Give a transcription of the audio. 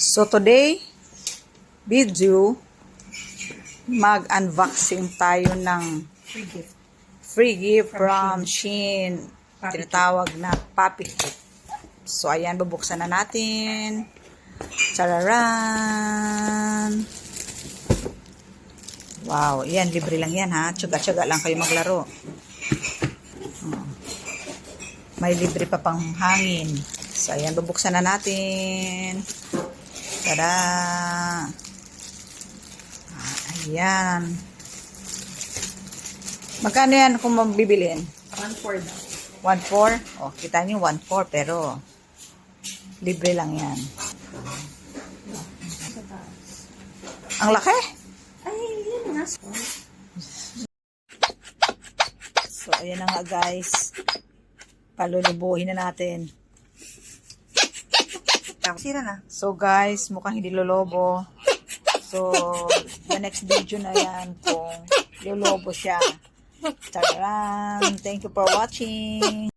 So today, video, mag-unboxing tayo ng Free gift. free gift from Shein. Puppy Tinatawag na puppy kit. So ayan, bubuksan na natin. Chararan! Wow, yan, libre lang yan ha. Tsuga-tsuga lang kayo maglaro. Hmm. May libre pa pang hangin. So ayan, bubuksan na natin. Tada! Ah, ayan. Magkano yan kung mabibilin? One for daw. 1.4? Oh, kita niyo 1.4 pero libre lang yan. Ang laki. Ay, yan nga. So, ayan na nga guys. Palulubuhin na natin. Sira na. So guys, mukhang hindi lolobo. So, the next video na yan kung lolobo siya. Taran! Thank you for watching.